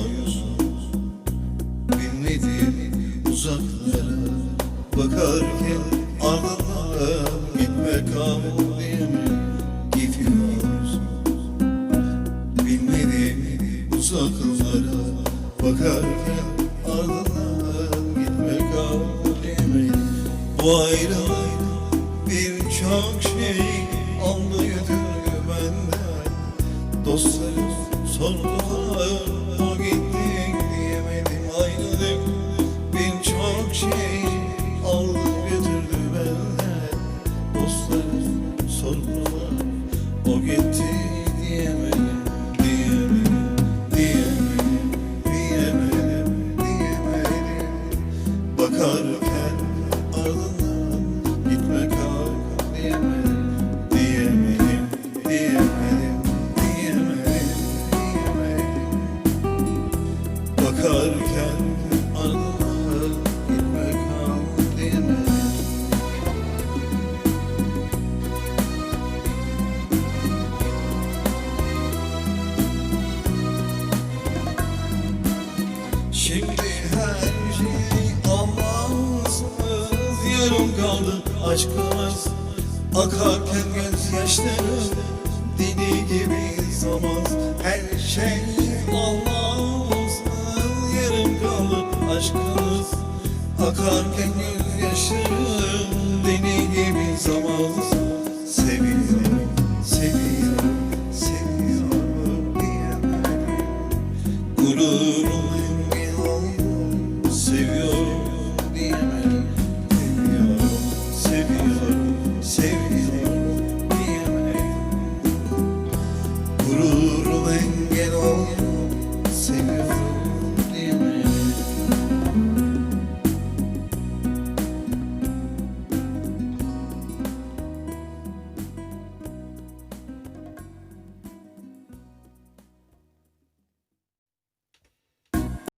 ağlıyorsun Bilmediğim uzaklara bakarken ardından gitme kalmıyor diye mi Bilmediğim uzaklara bakarken ardından gitme kalmıyor diye mi Bu ayrılık birçok şey anlıyordu benden. Dostlarım sordular Bakarken ardından gitme kal diyemedim Diyemedim, diyemedim, diyemedim, diyemedim Bakarken ardından gitme kal diyemedim. Şimdi her şey yarım kaldı aşkımız. Akarken gözyaşlarım deli gibi zaman. Her şey Allah'sız yarım kaldı aşkımız. Akarken gözyaşlarım deli gibi zaman See.